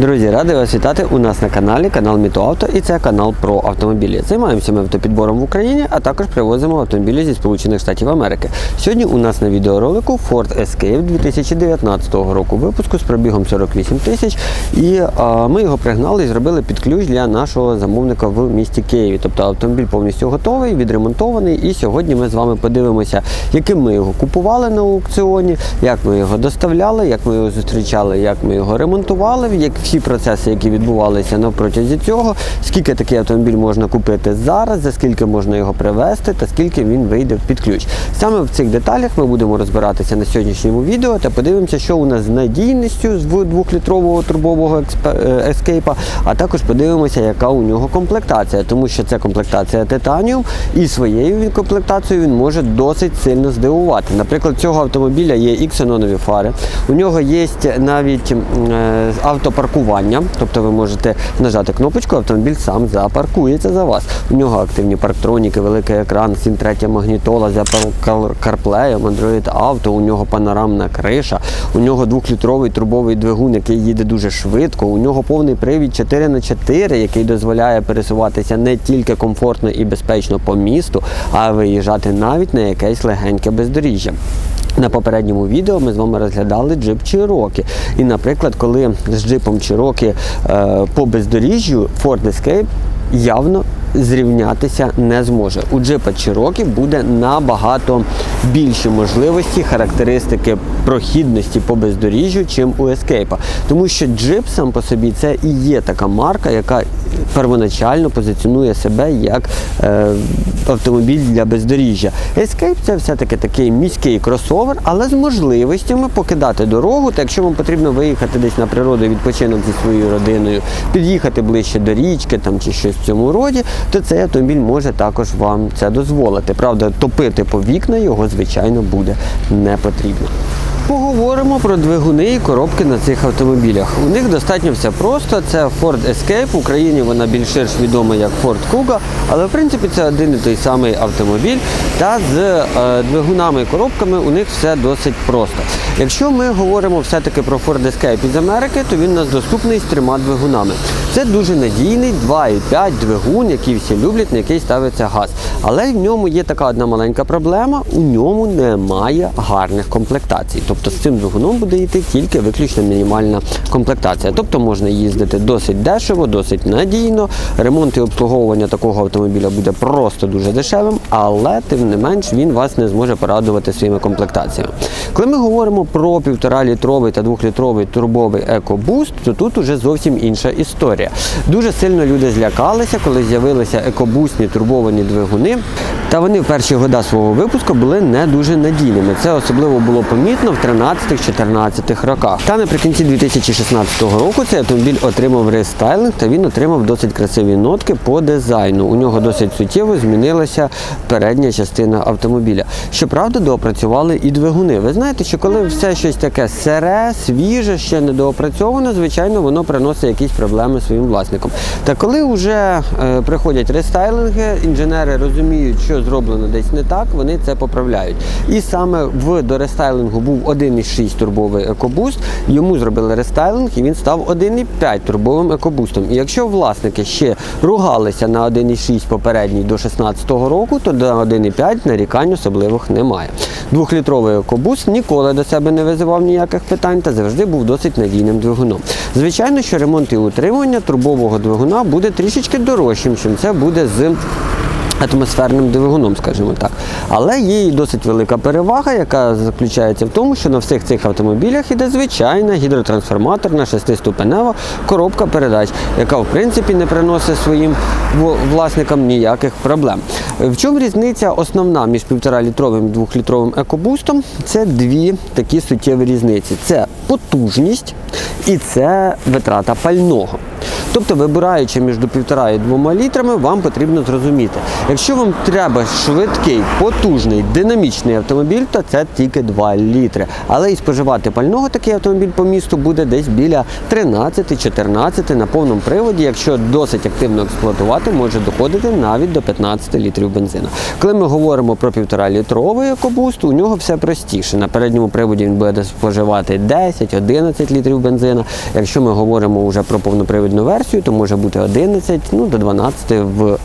Друзі, радий вас вітати у нас на каналі, канал Мітоавто, і це канал про автомобілі. Займаємося ми автопідбором в Україні, а також привозимо автомобілі зі Сполучених Штатів Америки. Сьогодні у нас на відеоролику Ford Escape 2019 року випуску з пробігом 48 тисяч. І а, ми його пригнали і зробили під ключ для нашого замовника в місті Києві. Тобто автомобіль повністю готовий, відремонтований. І сьогодні ми з вами подивимося, яким ми його купували на аукціоні, як ми його доставляли, як ми його зустрічали, як ми його ремонтували, як всі процеси, які відбувалися протязі цього, скільки такий автомобіль можна купити зараз, за скільки можна його привезти та скільки він вийде під ключ. Саме в цих деталях ми будемо розбиратися на сьогоднішньому відео та подивимося, що у нас з надійністю з двохлітрового турбового е, ескейпа, а також подивимося, яка у нього комплектація, тому що це комплектація титаніум, і своєю комплектацією він може досить сильно здивувати. Наприклад, цього автомобіля є і ксенонові фари, у нього є навіть м, автопаркування, тобто ви можете нажати кнопочку, автомобіль сам запаркується за вас. У нього активні парктроніки, великий екран, 7.3 магнітола з Apple CarPlay, Android Auto, у нього панорамна криша, у нього двохлітровий турбовий двигун, який їде дуже швидко. У нього повний привід 4х4, який дозволяє пересуватися не тільки комфортно і безпечно по місту, а виїжджати навіть на якесь легеньке бездоріжжя. На попередньому відео ми з вами розглядали джип Cherokee. І, наприклад, коли з джипом Cherokee е, по бездоріжжю Ford Escape явно зрівнятися не зможе. У джипа Cherokee буде набагато більші можливості, характеристики прохідності по бездоріжжю, чим у Escape. Тому що джип сам по собі це і є така марка, яка первоначально позиціонує себе як е, автомобіль для бездоріжжя. Escape це все-таки такий міський кросовер, але з можливостями покидати дорогу. Та якщо вам потрібно виїхати десь на природу відпочинок зі своєю родиною, під'їхати ближче до річки там чи щось в цьому роді, то цей автомобіль може також вам це дозволити. Правда, топити по вікна його, звичайно, буде не потрібно. Поговоримо про двигуни і коробки на цих автомобілях. У них достатньо все просто. Це Ford Escape. В Україні вона більш ширш відома як Ford Kuga, але в принципі це один і той самий автомобіль. Та з е, двигунами і коробками у них все досить просто. Якщо ми говоримо все-таки про Ford Escape із Америки, то він у нас доступний з трьома двигунами. Це дуже надійний 2,5 двигун, який всі люблять, на який ставиться газ. Але в ньому є така одна маленька проблема: у ньому немає гарних комплектацій. Тобто з цим двигуном буде йти тільки виключно мінімальна комплектація. Тобто можна їздити досить дешево, досить надійно. Ремонт і обслуговування такого автомобіля буде просто дуже дешевим, але тим не менш він вас не зможе порадувати своїми комплектаціями. Коли ми говоримо про 1,5 літровий та 2-літровий турбовий EcoBoost, то тут уже зовсім інша історія. Дуже сильно люди злякалися, коли з'явилися екобусні турбовані двигуни. Та вони в перші года свого випуску були не дуже надійними. Це особливо було помітно в 13-14 роках. Та наприкінці 2016 року цей автомобіль отримав рестайлинг та він отримав досить красиві нотки по дизайну. У нього досить суттєво змінилася передня частина автомобіля. Щоправда, доопрацювали і двигуни. Ви знаєте, що коли все щось таке сире, свіже, ще не доопрацьоване, звичайно, воно приносить якісь проблеми своїм власникам. Та коли вже е, приходять рестайлинги, інженери розуміють, що зроблено десь не так, вони це поправляють. І саме в до рестайлингу був 1,6 турбовий екобуст, йому зробили рестайлинг і він став 1,5 турбовим екобустом. І якщо власники ще ругалися на 1,6 попередній до 2016 року, то до 1,5 нарікань особливих немає. Двохлітровий екобус ніколи до себе не визивав ніяких питань та завжди був досить надійним двигуном. Звичайно, що ремонт і утримування турбового двигуна буде трішечки дорожчим, чим це буде з атмосферним двигуном, скажімо так. Але є і досить велика перевага, яка заключається в тому, що на всіх цих автомобілях іде звичайна гідротрансформаторна шестиступенева коробка передач, яка в принципі не приносить своїм власникам ніяких проблем. В чому різниця основна між 1,5-літровим і 2-літровим екобустом? Це дві такі суттєві різниці: це потужність і це витрата пального. Тобто, вибираючи між півтора і двома літрами, вам потрібно зрозуміти, якщо вам треба швидкий, потужний, динамічний автомобіль, то це тільки 2 літри. Але і споживати пального такий автомобіль по місту буде десь біля 13-14 на повному приводі, якщо досить активно експлуатувати, може доходити навіть до 15 літрів бензину. Коли ми говоримо про півтора літровий екобуст, у нього все простіше. На передньому приводі він буде споживати 10-11 літрів бензину. Якщо ми говоримо вже про повнопривідну версію, то може бути 11, ну до 12 в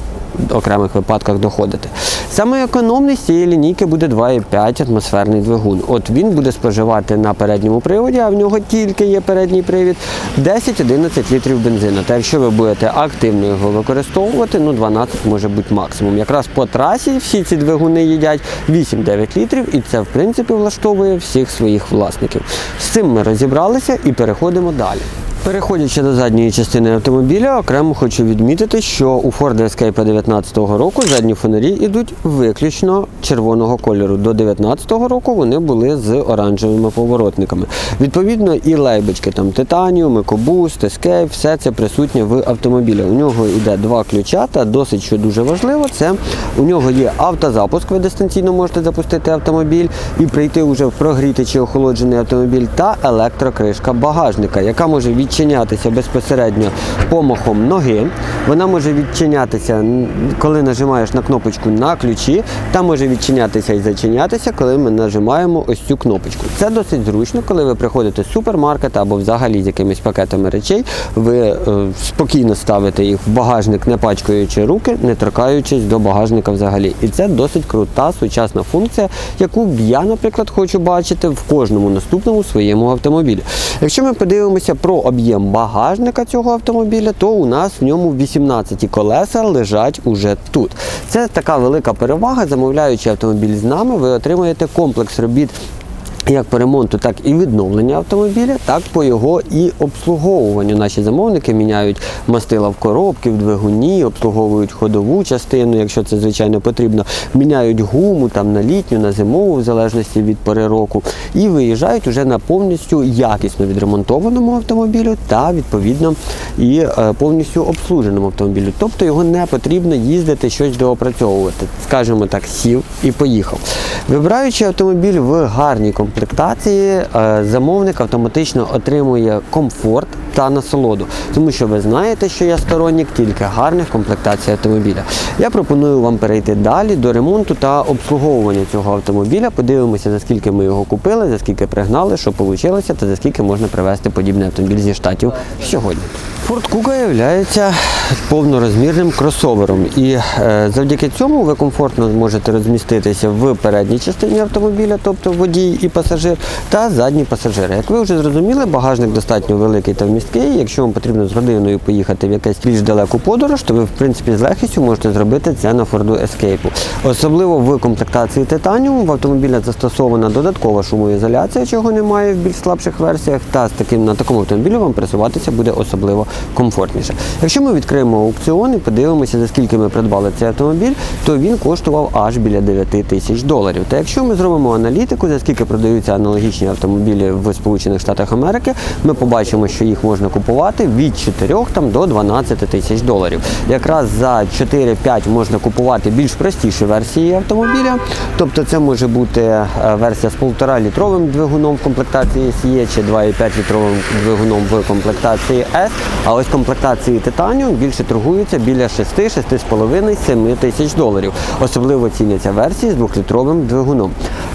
окремих випадках доходити. Саме економний з цієї лінійки буде 2,5 атмосферний двигун. От він буде споживати на передньому приводі, а в нього тільки є передній привід 10-11 літрів бензину. Та якщо ви будете активно його використовувати, ну 12 може бути максимум. Якраз по трасі всі ці двигуни їдять 8-9 літрів, і це в принципі влаштовує всіх своїх власників. З цим ми розібралися і переходимо далі. Переходячи до задньої частини автомобіля, окремо хочу відмітити, що у Ford Escape 2019 року задні фонарі йдуть виключно червоного кольору. До 2019 року вони були з оранжевими поворотниками. Відповідно, і лейбочки там Titanium, EcoBoost, Escape, все це присутнє в автомобілі. У нього йде два ключа, та досить що дуже важливо, це у нього є автозапуск. Ви дистанційно можете запустити автомобіль і прийти вже в прогрітий чи охолоджений автомобіль, та електрокришка багажника, яка може відчинятися безпосередньо помахом ноги. Вона може відчинятися, коли нажимаєш на кнопочку на ключі, та може відчинятися і зачинятися, коли ми нажимаємо ось цю кнопочку. Це досить зручно, коли ви приходите з супермаркета або взагалі з якимись пакетами речей, ви е, спокійно ставите їх в багажник, не пачкаючи руки, не торкаючись до багажника взагалі. І це досить крута сучасна функція, яку я, наприклад, хочу бачити в кожному наступному своєму автомобілі. Якщо ми подивимося про об'єм багажника цього автомобіля, то у нас в ньому 18 колеса лежать уже тут. Це така велика перевага. Замовляючи автомобіль з нами, ви отримаєте комплекс робіт. Як по ремонту, так і відновлення автомобіля, так по його і обслуговуванню. Наші замовники міняють мастила в коробки, в двигуні, обслуговують ходову частину, якщо це звичайно потрібно. Міняють гуму там на літню, на зимову, в залежності від пори року, і виїжджають уже на повністю якісно відремонтованому автомобілю та відповідно і е, повністю обслуженому автомобілю. Тобто його не потрібно їздити щось доопрацьовувати. Скажімо так, сів і поїхав. Вибираючи автомобіль в гарній комплектації, е, замовник автоматично отримує комфорт та насолоду, тому що ви знаєте, що я сторонник тільки гарних комплектацій автомобіля. Я пропоную вам перейти далі до ремонту та обслуговування цього автомобіля. Подивимося, за скільки ми його купили, за скільки пригнали, що вийшло, та за скільки можна привезти подібний автомобіль зі штатів сьогодні. Ford Kuga є повнорозмірним кросовером, і е, завдяки цьому ви комфортно зможете розміститися в передній частині автомобіля, тобто водій і пасажир, та задній пасажир. Як ви вже зрозуміли, багажник достатньо великий та вмісткий. Якщо вам потрібно з родиною поїхати в якусь більш далеку подорож, то ви в принципі з легкістю можете зробити це на Ford Escape. Особливо в комплектації Titanium в автомобіля застосована додаткова шумоізоляція, чого немає в більш слабших версіях, та з таким на такому автомобілі вам пересуватися буде особливо комфортніше. Якщо ми відкриємо аукціон і подивимося, за скільки ми придбали цей автомобіль, то він коштував аж біля 9 тисяч доларів. Та якщо ми зробимо аналітику, за скільки продаються аналогічні автомобілі в Сполучених Штатах Америки, ми побачимо, що їх можна купувати від 4 там, до 12 тисяч доларів. Якраз за 4-5 можна купувати більш простіші версії автомобіля. Тобто це може бути е, версія з 1,5 літровим двигуном в комплектації SE чи 2,5 літровим двигуном в комплектації S. А ось комплектації титаніум більше торгуються біля 6-6,5-7 тисяч доларів. Особливо ціняться версії з 2-літровим двигуном.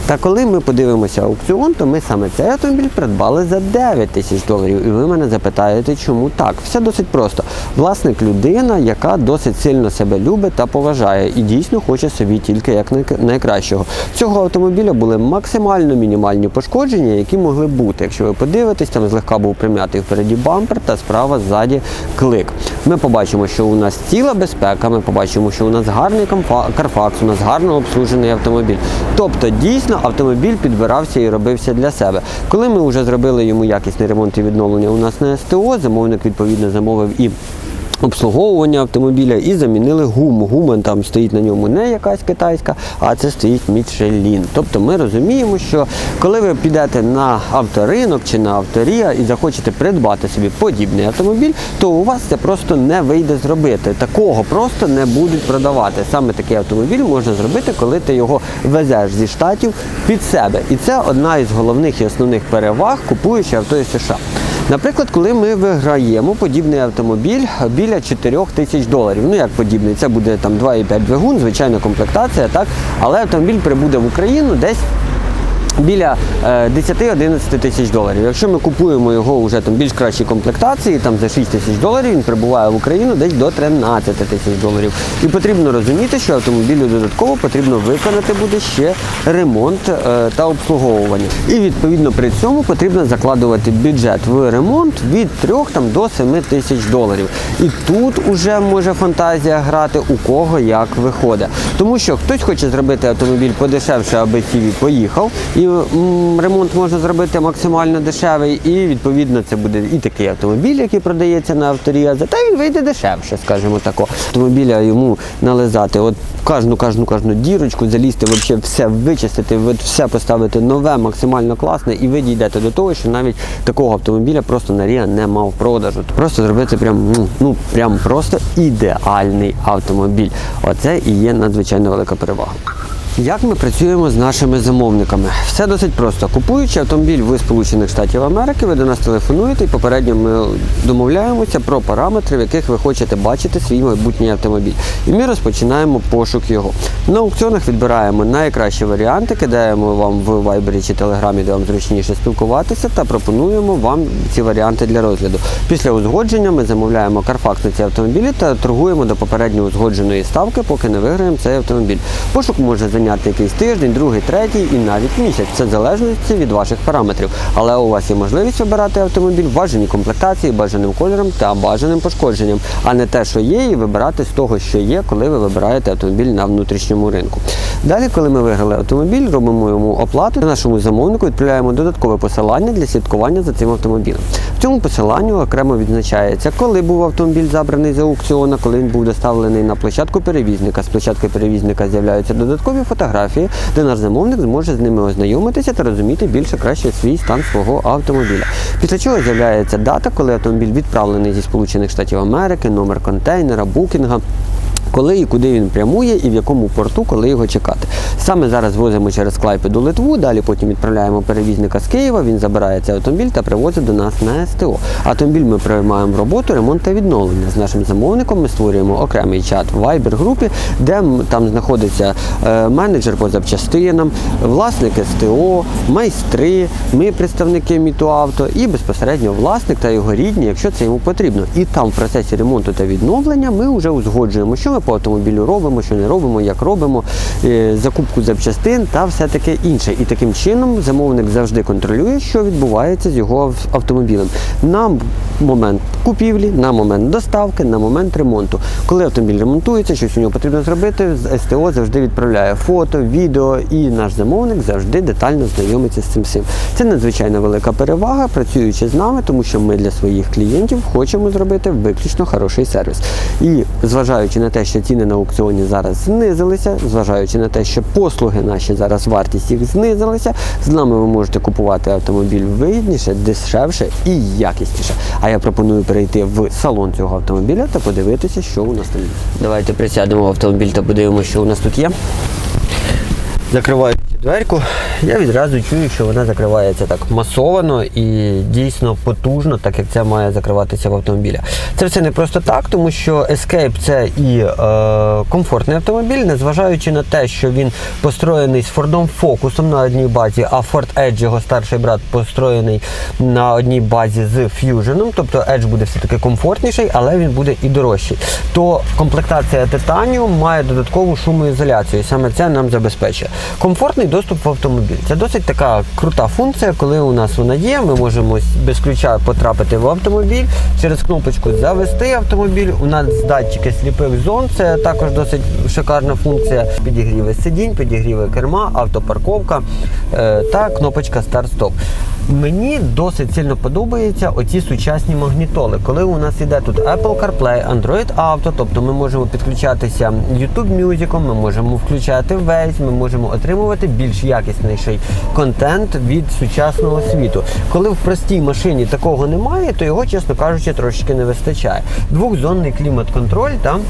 Та коли ми подивимося аукціон, то ми саме цей автомобіль придбали за 9 тисяч доларів. І ви мене запитаєте, чому так? Все досить просто. Власник людина, яка досить сильно себе любить та поважає, і дійсно хоче собі тільки як найкращого. Цього автомобіля були максимально мінімальні пошкодження, які могли бути. Якщо ви подивитесь, там злегка був прим'ятий впереді бампер та справа ззаді клик. Ми побачимо, що у нас ціла безпека, ми побачимо, що у нас гарний карфакс, у нас гарно обслужений автомобіль. Тобто, дійсно, автомобіль підбирався і робився для себе. Коли ми вже зробили йому якісний ремонт і відновлення у нас на СТО, замовник відповідно замовив і обслуговування автомобіля і замінили гуму. Гума там стоїть на ньому не якась китайська, а це стоїть Michelin. Тобто ми розуміємо, що коли ви підете на авторинок чи на авторія і захочете придбати собі подібний автомобіль, то у вас це просто не вийде зробити. Такого просто не будуть продавати. Саме такий автомобіль можна зробити, коли ти його везеш зі штатів під себе. І це одна із головних і основних переваг, купуючи авто із США. Наприклад, коли ми виграємо подібний автомобіль біля 4 тисяч доларів. Ну як подібний, це буде там 2,5 двигун, звичайна комплектація, так, але автомобіль прибуде в Україну десь. Біля е, 10-11 тисяч доларів. Якщо ми купуємо його вже там більш кращій комплектації, там за 6 тисяч доларів він прибуває в Україну десь до 13 тисяч доларів. І потрібно розуміти, що автомобілю додатково потрібно виконати буде ще ремонт е, та обслуговування. І відповідно при цьому потрібно закладувати бюджет в ремонт від 3 там, до 7 тисяч доларів. І тут уже може фантазія грати у кого як виходить. Тому що хтось хоче зробити автомобіль подешевше, аби сів поїхав. І ремонт можна зробити максимально дешевий. І відповідно це буде і такий автомобіль, який продається на авторія, зате він вийде дешевше, скажімо тако. Автомобіля йому нализати. От кожну, кожну, кожну дірочку залізти, вообще все вичистити, все поставити нове, максимально класне, і ви дійдете до того, що навіть такого автомобіля просто на Ріа нема в продажу. Просто зробити прям, ну, ну прям просто ідеальний автомобіль. Оце і є надзвичайно велика перевага. Як ми працюємо з нашими замовниками? Все досить просто. Купуючи автомобіль в Сполучених Штатів Америки, ви до нас телефонуєте і попередньо ми домовляємося про параметри, в яких ви хочете бачити свій майбутній автомобіль. І ми розпочинаємо пошук його. На аукціонах відбираємо найкращі варіанти, кидаємо вам в Viber чи Telegram, де вам зручніше спілкуватися, та пропонуємо вам ці варіанти для розгляду. Після узгодження ми замовляємо Carfax на ці автомобілі та торгуємо до попередньо узгодженої ставки, поки не виграємо цей автомобіль. Пошук може зайняти якийсь тиждень, другий, третій і навіть місяць. Це в залежності від ваших параметрів. Але у вас є можливість обирати автомобіль в бажаній комплектації, бажаним кольором та бажаним пошкодженням, а не те, що є, і вибирати з того, що є, коли ви вибираєте автомобіль на внутрішньому ринку. Далі, коли ми виграли автомобіль, робимо йому оплату. Нашому замовнику відправляємо додаткове посилання для слідкування за цим автомобілем. В цьому посиланню окремо відзначається, коли був автомобіль забраний з аукціону, коли він був доставлений на площадку перевізника. З площадки перевізника з'являються додаткові фотографії, де наш замовник зможе з ними ознайомитися та розуміти більше краще свій стан свого автомобіля. Після чого з'являється дата, коли автомобіль відправлений зі Сполучених Штатів Америки, номер контейнера, букінга. Коли і куди він прямує, і в якому порту, коли його чекати. Саме зараз возимо через Клайпеду Литву, далі потім відправляємо перевізника з Києва, він забирає цей автомобіль та привозить до нас на СТО. Автомобіль ми приймаємо роботу, ремонт та відновлення. З нашим замовником ми створюємо окремий чат в Viber групі, де там знаходиться е, менеджер по запчастинам, власник СТО, майстри, ми представники Мітуавто і безпосередньо власник та його рідні, якщо це йому потрібно. І там в процесі ремонту та відновлення ми вже узгоджуємо, що ми по автомобілю робимо, що не робимо, як робимо, е, закупку запчастин та все таке інше. І таким чином замовник завжди контролює, що відбувається з його ав- автомобілем. На момент купівлі, на момент доставки, на момент ремонту. Коли автомобіль ремонтується, щось у нього потрібно зробити, СТО завжди відправляє фото, відео, і наш замовник завжди детально знайомиться з цим всім. Це надзвичайно велика перевага, працюючи з нами, тому що ми для своїх клієнтів хочемо зробити виключно хороший сервіс. І зважаючи на те, що ціни на аукціоні зараз знизилися, зважаючи на те, що послуги наші зараз вартість їх знизилася, з нами ви можете купувати автомобіль вигідніше, дешевше і якісніше. А я пропоную перейти в салон цього автомобіля та подивитися, що у нас там є. Давайте присядемо в автомобіль та подивимося, що у нас тут є. Закриваю дверку, я відразу чую, що вона закривається так масовано і дійсно потужно, так як це має закриватися в автомобілі. Це все не просто так, тому що Escape це і е, комфортний автомобіль, незважаючи на те, що він построєний з Ford Focus на одній базі, а Ford Edge, його старший брат, построєний на одній базі з Fusion, тобто Edge буде все-таки комфортніший, але він буде і дорожчий. То комплектація Titanium має додаткову шумоізоляцію, саме це нам забезпечує. Комфортний доступ в автомобіль. Це досить така крута функція, коли у нас вона є, ми можемо без ключа потрапити в автомобіль, через кнопочку завести автомобіль. У нас датчики сліпих зон, це також досить шикарна функція. Підігріви сидінь, підігріви керма, автопарковка е, та кнопочка старт-стоп. Мені досить сильно подобаються оці сучасні магнітоли. Коли у нас іде тут Apple CarPlay, Android Auto, тобто ми можемо підключатися YouTube Music, ми можемо включати Waze, ми можемо отримувати більш якісніший контент від сучасного світу. Коли в простій машині такого немає, то його, чесно кажучи, трошечки не вистачає. Двохзонний клімат-контроль там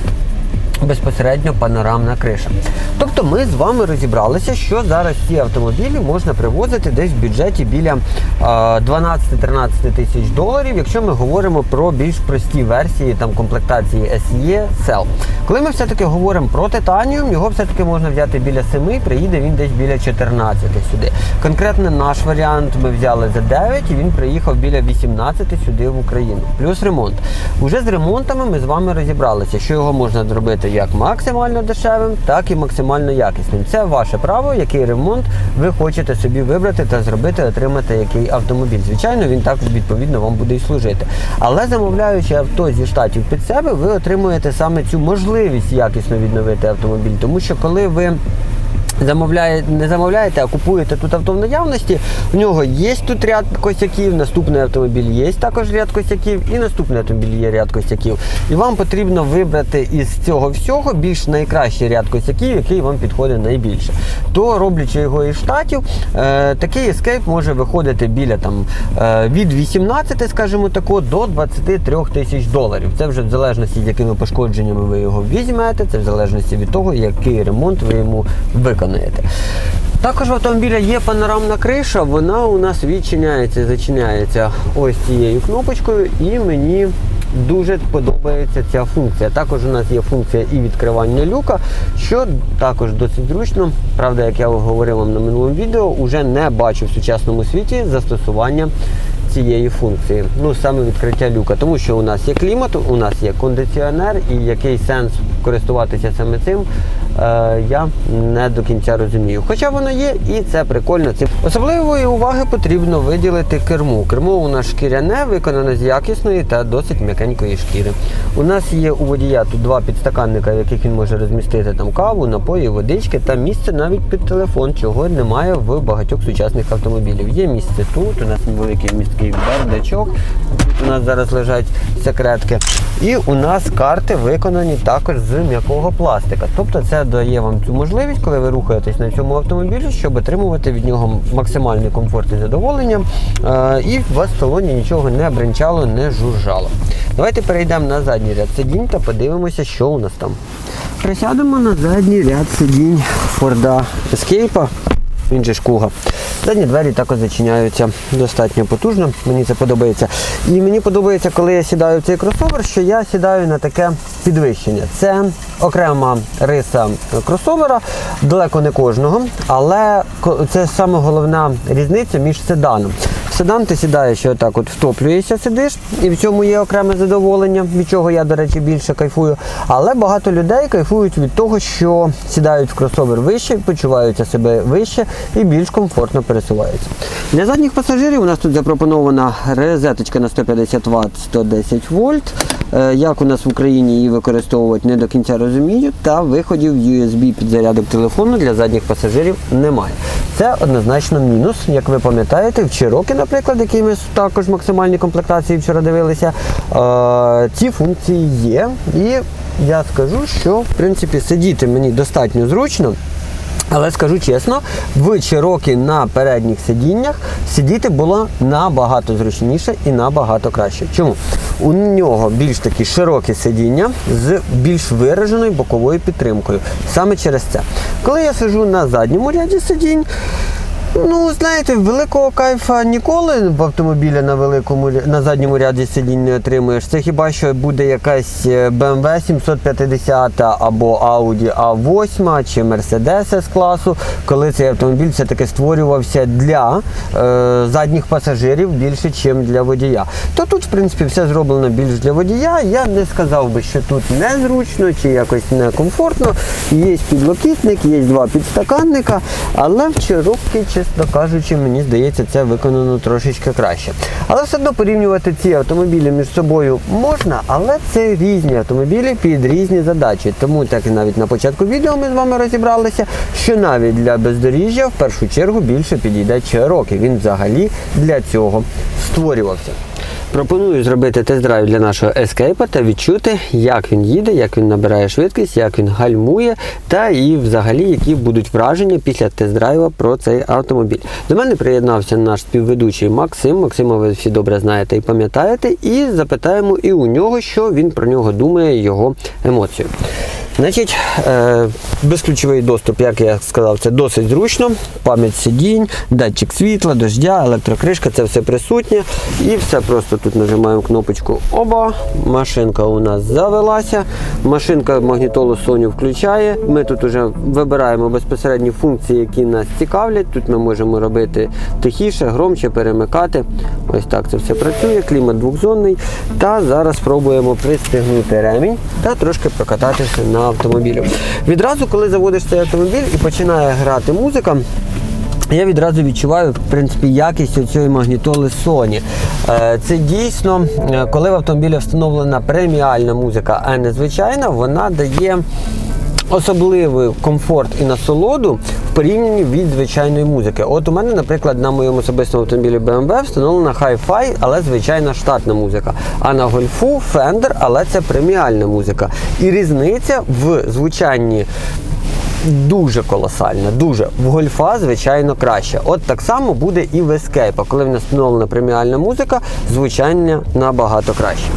безпосередньо панорамна криша. Тобто ми з вами розібралися, що зараз ці автомобілі можна привозити десь в бюджеті біля е, 12-13 тисяч доларів, якщо ми говоримо про більш прості версії там комплектації SE, Cell. Коли ми все-таки говоримо про титаніум, його все-таки можна взяти біля 7, приїде він десь біля 14 сюди. Конкретно наш варіант ми взяли за 9 і він приїхав біля 18 сюди в Україну. Плюс ремонт. Уже з ремонтами ми з вами розібралися, що його можна зробити як максимально дешевим, так і максимально якісним. Це ваше право, який ремонт ви хочете собі вибрати та зробити, отримати який автомобіль. Звичайно, він також відповідно вам буде і служити. Але замовляючи авто зі штатів під себе, ви отримуєте саме цю можливість якісно відновити автомобіль, тому що коли ви Замовляє, не замовляєте, а купуєте тут авто в наявності. У нього є тут ряд косяків, наступний автомобіль є також ряд косяків, і наступний автомобіль є ряд косяків. І вам потрібно вибрати із цього всього більш найкращий ряд косяків, який вам підходить найбільше. То роблячи його із штатів, е, такий ескейп може виходити біля там е, від 18, скажімо тако, до 23 тисяч доларів. Це вже в залежності, якими пошкодженнями ви його візьмете, це в залежності від того, який ремонт ви йому виконаєте. Також в автомобіля є панорамна криша, вона у нас відчиняється і зачиняється ось цією кнопочкою, і мені дуже подобається ця функція. Також у нас є функція і відкривання люка, що також досить зручно. Правда, як я говорив вам на минулому відео, уже не бачу в сучасному світі застосування цієї функції, ну саме відкриття люка, тому що у нас є клімат, у нас є кондиціонер, і який сенс користуватися саме цим, е, я не до кінця розумію. Хоча воно є, і це прикольно. Особливої уваги потрібно виділити керму. Кермо у нас шкіряне, виконане з якісної та досить м'якенької шкіри. У нас є у водія тут два підстаканника, в яких він може розмістити там каву, напої, водички та місце навіть під телефон, чого немає в багатьох сучасних автомобілів. Є місце тут, у нас невеликий місткий бардачок. Тут у нас зараз лежать секретки. І у нас карти виконані також з м'якого пластика. Тобто це дає вам цю можливість, коли ви рухаєтесь на цьому автомобілі, щоб отримувати від нього максимальний комфорт і задоволення. Е, І у вас в салоні нічого не бринчало, не жужжало. Давайте перейдемо на задній ряд сидінь та подивимося, що у нас там. Присядемо на задній ряд сидінь Форда Escape, він же ж Куга. Задні двері також зачиняються достатньо потужно, мені це подобається. І мені подобається, коли я сідаю в цей кросовер, що я сідаю на таке підвищення. Це окрема риса кросовера, далеко не кожного, але це саме головна різниця між седаном. Седан ти сідаєш і отак от втоплюєшся, сидиш, і в цьому є окреме задоволення, від чого я, до речі, більше кайфую. Але багато людей кайфують від того, що сідають в кросовер вище, почуваються себе вище і більш комфортно пересуваються. Для задніх пасажирів у нас тут запропонована розеточка на 150 Вт 110 вольт. Е, Як у нас в Україні її використовувати не до кінця розумію, та виходів USB підзарядок телефону для задніх пасажирів немає. Це однозначно мінус, як ви пам'ятаєте, в Cherokee, наприклад, який ми також максимальні комплектації вчора дивилися, е, ці функції є. І я скажу, що в принципі сидіти мені достатньо зручно. Але скажу чесно, в Cherokee на передніх сидіннях сидіти було набагато зручніше і набагато краще. Чому? У нього більш такі широкі сидіння з більш вираженою боковою підтримкою. Саме через це. Коли я сиджу на задньому ряді сидінь, Ну, знаєте, великого кайфа ніколи в автомобілі на великому на задньому ряді сидінь не отримуєш. Це хіба що буде якась е, BMW 750 або Audi A8 чи Mercedes S класу, коли цей автомобіль все-таки створювався для е, задніх пасажирів більше, ніж для водія. То тут, в принципі, все зроблено більш для водія. Я не сказав би, що тут незручно чи якось некомфортно. Є підлокітник, є два підстаканника, але в Cherokee, чесно кажучи, мені здається, це виконано трошечки краще. Але все одно порівнювати ці автомобілі між собою можна, але це різні автомобілі під різні задачі. Тому так і навіть на початку відео ми з вами розібралися, що навіть для бездоріжжя в першу чергу більше підійде Cherokee. Він взагалі для цього створювався. Пропоную зробити тест-драйв для нашого ескейпа та відчути, як він їде, як він набирає швидкість, як він гальмує, та і взагалі які будуть враження після тест-драйва про цей автомобіль. До мене приєднався наш співведучий Максим. Максима ви всі добре знаєте і пам'ятаєте. І запитаємо і у нього, що він про нього думає, його емоцію. Значить, е, безключовий доступ, як я сказав, це досить зручно. Пам'ять сидінь, датчик світла, дождя, електрокришка, це все присутнє. І все просто тут нажимаємо кнопочку Оба. Машинка у нас завелася. Машинка магнітолу Sony включає. Ми тут вже вибираємо безпосередні функції, які нас цікавлять. Тут ми можемо робити тихіше, громче, перемикати. Ось так це все працює. Клімат двохзонний. Та зараз спробуємо пристегнути ремінь та трошки прокататися на автомобілі. Відразу, коли заводиш цей автомобіль і починає грати музика. Я відразу відчуваю в принципі якість цієї магнітоли Sony. Е, Це дійсно, е, коли в автомобілі встановлена преміальна музика, а не звичайна, вона дає особливий комфорт і насолоду в порівнянні від звичайної музики. От у мене, наприклад, на моєму особистому автомобілі BMW встановлена Hi-Fi, але звичайна штатна музика. А на гольфу Fender, але це преміальна музика. І різниця в звучанні дуже колосальна, дуже. В гольфа, звичайно, краще. От так само буде і в Escape. Коли в нас встановлена преміальна музика, звучання набагато краще.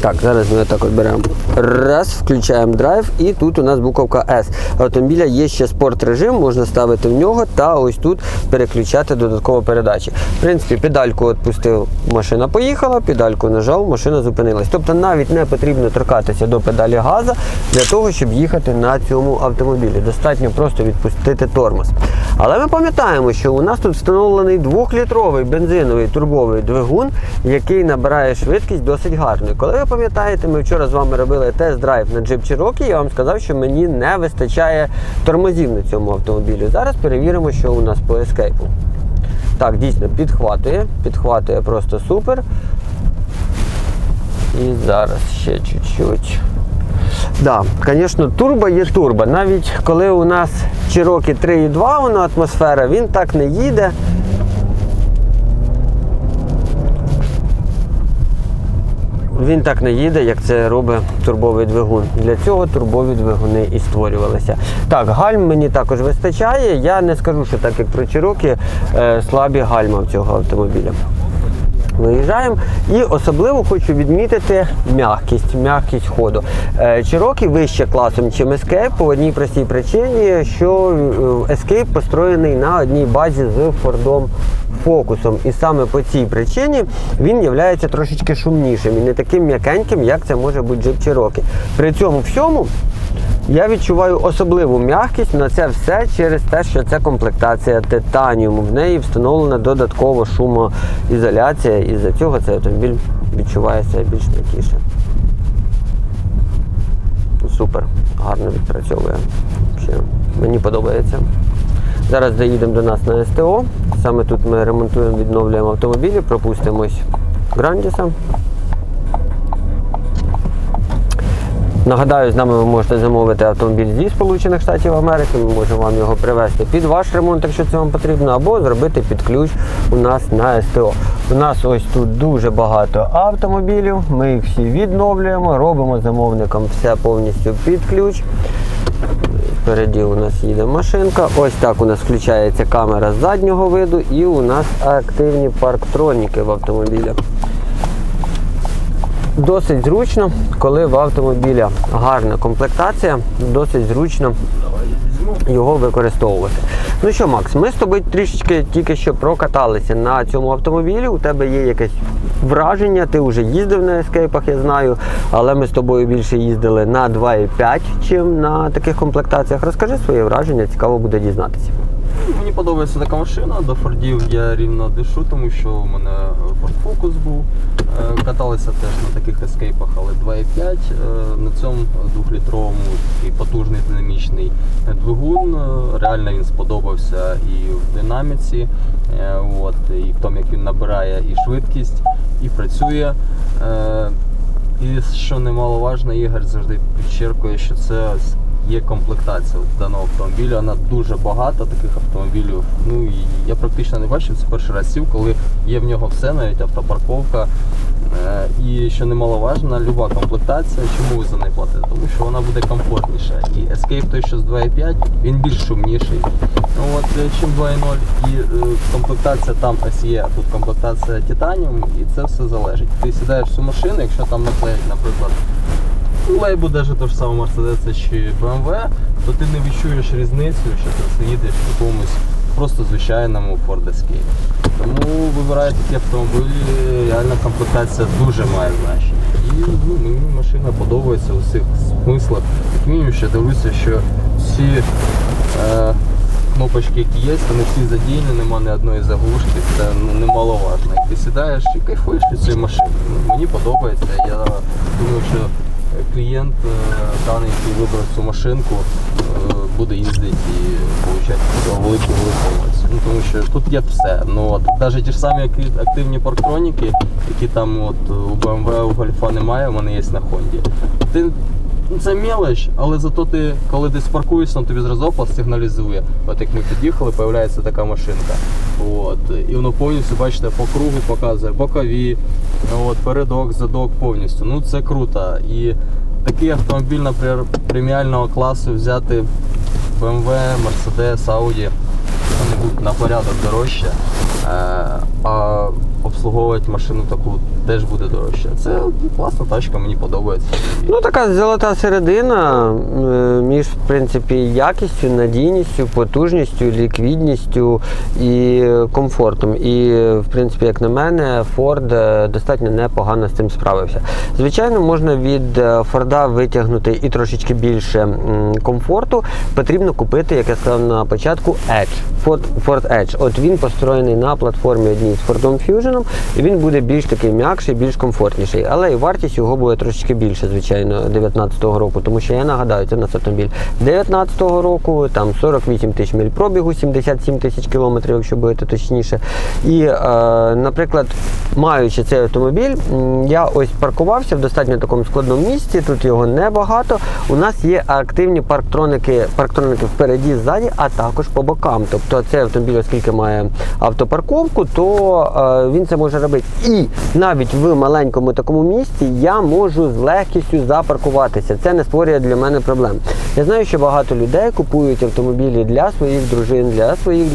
Так, зараз ми так от беремо. Раз, включаємо драйв, і тут у нас буковка S. Автомобіля є ще спорт режим, можна ставити в нього та ось тут переключати додатково передачі. В принципі, педальку відпустив, машина поїхала, педальку нажав, машина зупинилась. Тобто навіть не потрібно торкатися до педалі газа для того, щоб їхати на цьому автомобілі. Достатньо просто відпустити тормоз. Але ми пам'ятаємо, що у нас тут встановлений 2-літровий бензиновий турбовий двигун, який набирає швидкість досить гарно. Коли ви пам'ятаєте, ми вчора з вами робили тест-драйв на Jeep Cherokee, я вам сказав, що мені не вистачає тормозів на цьому автомобілі. Зараз перевіримо, що у нас по Escape. Так, дійсно підхватує, підхватує просто супер. І зараз ще чуть-чуть. Да, звісно, турбо є турбо. Навіть коли у нас Cherokee 3.2 вона атмосфера, він так не їде. Він так не їде, як це робить турбовий двигун. Для цього турбові двигуни і створювалися. Так, гальм мені також вистачає. Я не скажу, що так як про Cherokee, е, слабі гальма в цього автомобіля. Виїжджаємо. І особливо хочу відмітити м'якість, м'якість ходу. Е, Cherokee вище класом, ніж Escape по одній простій причині, що е, Escape построєний на одній базі з Fordом Фокусом. І саме по цій причині він є трошечки шумнішим і не таким м'якеньким, як це може бути Jeep Cherokee. При цьому всьому я відчуваю особливу м'якість на це все через те, що це комплектація титаніуму. В неї встановлена додаткова шумоізоляція, і за цього цей автомобіль відчувається більш м'якіше. Супер, гарно відпрацьовує. Мені подобається. Зараз доїдемо до нас на СТО. Саме тут ми ремонтуємо, відновлюємо автомобілі, пропустимось Грандіса. Нагадаю, з нами ви можете замовити автомобіль зі Сполучених Штатів Америки. Ми можемо вам його привезти під ваш ремонт, якщо це вам потрібно, або зробити під ключ у нас на СТО. У нас ось тут дуже багато автомобілів. Ми їх всі відновлюємо, робимо замовникам все повністю під ключ. Впереді у нас їде машинка. Ось так у нас включається камера заднього виду і у нас активні парктроніки в автомобілі. Досить зручно, коли в автомобіля гарна комплектація, досить зручно його використовувати. Ну що, Макс, ми з тобою трішечки тільки що прокаталися на цьому автомобілі. У тебе є якесь враження, ти вже їздив на ескейпах, я знаю, але ми з тобою більше їздили на 2,5, чим на таких комплектаціях. Розкажи своє враження, цікаво буде дізнатися. Мені подобається така машина. До Фордів я рівно дишу, тому що у мене Ford Focus був. Е, Каталися теж на таких ескейпах, але 2,5. Е, На цьому двохлітровому такий потужний динамічний двигун. Е, Реально він сподобався і в динаміці, от, і в тому, як він набирає і швидкість, і працює. І що немаловажно, Ігор завжди підчеркує, що це є комплектація даного автомобіля. Вона дуже багата таких автомобілів. Ну і я практично не бачив це перший раз сів, коли є в нього все, навіть автопарковка. Е, І що немаловажно, люба комплектація, чому ви за неї платите? Тому що вона буде комфортніша. І Escape той, що з 2.5, він більш шумніший. Ну, От, е, чим 2.0. І е, комплектація там є, а тут комплектація Titanium, і це все залежить. Ти сідаєш в цю машину, якщо там наклеять, наприклад, лейбу даже того ж самого Mercedes чи BMW, то ти не відчуєш різницю, що ти їдеш в якомусь просто звичайному Ford Escape. Тому вибираю такі автомобілі, реально комплектація дуже має значення. І ну, мені машина подобається у всіх смислах. Як мінімум, ще дивлюся, що всі е, кнопочки, які є, вони всі задіяні, нема ні одної заглушки, це ну, немаловажно. Ти сідаєш і кайфуєш від цієї машини. Ну, мені подобається. Я думаю, що клієнт е, даний, який вибрав цю машинку, е, буде їздити і отримати велику велику. Ну, тому що тут є все. Ну, от, навіть ті ж самі активні парктроніки, які там от, у BMW, у Гольфа немає, вони є на Хонді. Ти Ну, це мелоч, але зато ти, коли десь паркуєшся, він тобі зразу опас сигналізує. От як ми під'їхали, з'являється така машинка. От. І воно повністю, бачите, по кругу показує бокові, от, передок, задок повністю. Ну це круто. І такий автомобіль, наприклад, преміального класу взяти BMW, Mercedes, Audi, на порядок дорожче. Е, А обслуговувати машину таку теж буде дорожче. Це класна тачка, мені подобається. Ну, така золота середина е, між в принципі якістю, надійністю, потужністю, ліквідністю і комфортом. І, в принципі, як на мене, Ford е, достатньо непогано з цим справився. Звичайно, можна від е, Форда витягнути і трошечки більше комфорту. Потрібно купити, як я сказав на початку, Edge. Ford, Ford Edge. От він построєний на платформі одній з Ford Fusion, і він буде більш такий м'якший, більш комфортніший. Але і вартість його буде трошечки більше, звичайно, 19-го року. Тому що я нагадаю, це у нас автомобіль 19-го року, там 48 тисяч миль пробігу, 77 тисяч кілометрів, якщо будете точніше. І, е, наприклад, маючи цей автомобіль, я ось паркувався в достатньо такому складному місці, тут його небагато. У нас є активні парктроники, парктроники впереді, ззаді, а також по бокам. Тобто цей автомобіль, оскільки має автопарковку, то е, він це може робити. І навіть в маленькому такому місці я можу з легкістю запаркуватися. Це не створює для мене проблем. Я знаю, що багато людей купують автомобілі для своїх дружин, для своїх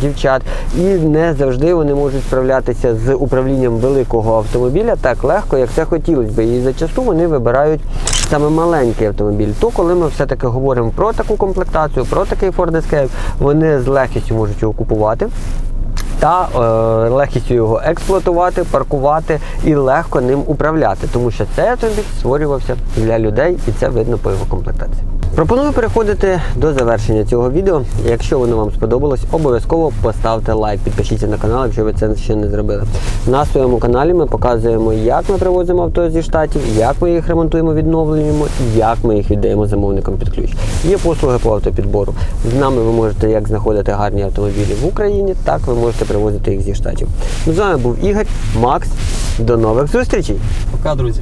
дівчат, і не завжди вони можуть справлятися з управлінням великого автомобіля так легко, як це хотілося би. І зачасту вони вибирають саме маленький автомобіль. То коли ми все-таки говоримо про таку комплектацію, про такий Ford Escape, вони з легкістю можуть його купувати. Та е, легкістю його експлуатувати, паркувати і легко ним управляти, тому що цей автомобіль створювався для людей, і це видно по його комплектації. Пропоную переходити до завершення цього відео. Якщо воно вам сподобалось, обов'язково поставте лайк, підпишіться на канал, якщо ви це ще не зробили. На своєму каналі ми показуємо, як ми привозимо авто зі штатів, як ми їх ремонтуємо, відновлюємо, і як ми їх віддаємо замовникам під ключ. Є послуги по автопідбору. З нами ви можете як знаходити гарні автомобілі в Україні, так ви можете привозити їх зі штатів. Ну, з вами був Ігор, Макс. До нових зустрічей! Пока, друзі.